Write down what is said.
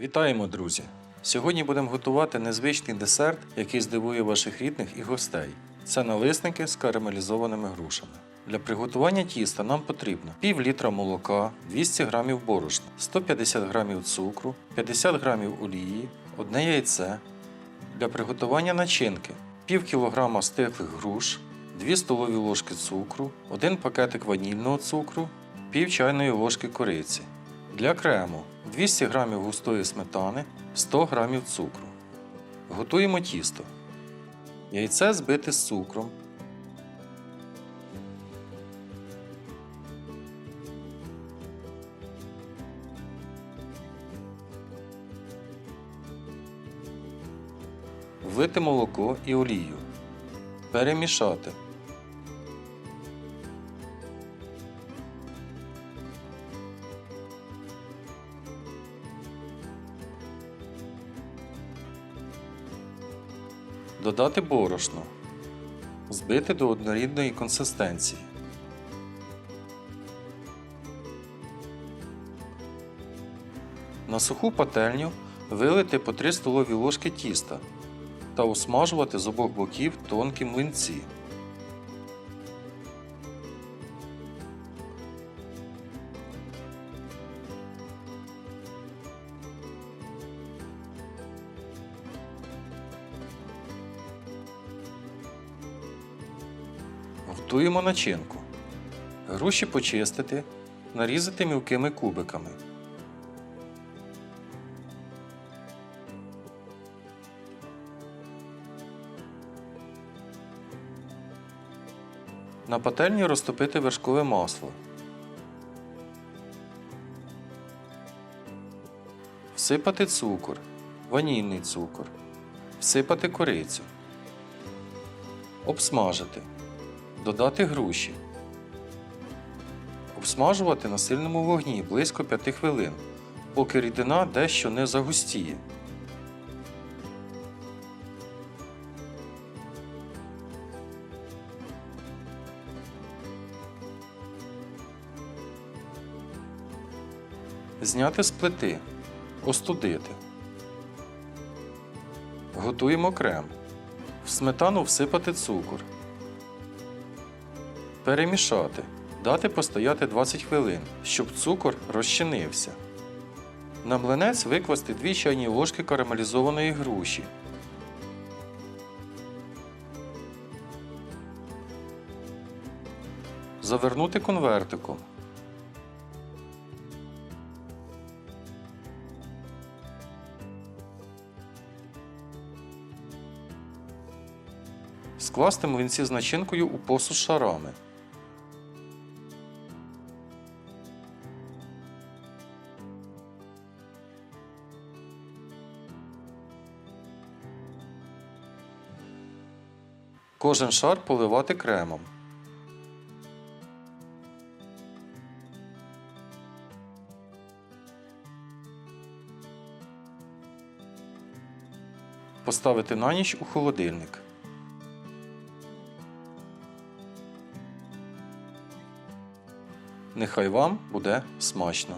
Вітаємо, друзі! Сьогодні будемо готувати незвичний десерт, який здивує ваших рідних і гостей. Це налисники з карамелізованими грушами. Для приготування тіста нам потрібно пів літра молока, 200 г борошна, 150 г цукру, 50 г олії, одне яйце. Для приготування начинки пів кілограма стиглих груш, 2 столові ложки цукру, 1 пакетик ванільного цукру, пів чайної ложки кориці. Для крему 200 г густої сметани, 100 г цукру. Готуємо тісто. Яйце збите з цукром. Влити молоко і олію. Перемішати. Додати борошно. Збити до однорідної консистенції. На суху пательню вилити по 3 столові ложки тіста та осмажувати з обох боків тонкі млинці. Готуємо начинку. Груші почистити, нарізати мілкими кубиками. На пательні розтопити вершкове масло. Всипати цукор, ванільний цукор. Всипати корицю. Обсмажити. Додати груші. Обсмажувати на сильному вогні близько 5 хвилин, поки рідина дещо не загустіє. Зняти з плити. Остудити. Готуємо крем. В сметану всипати цукор. Перемішати. Дати постояти 20 хвилин, щоб цукор розчинився. На млинець викласти 2 чайні ложки карамелізованої груші. Завернути конвертиком. Скласти млинці з начинкою у посуд шарами. Кожен шар поливати кремом. Поставити на ніч у холодильник. Нехай вам буде смачно!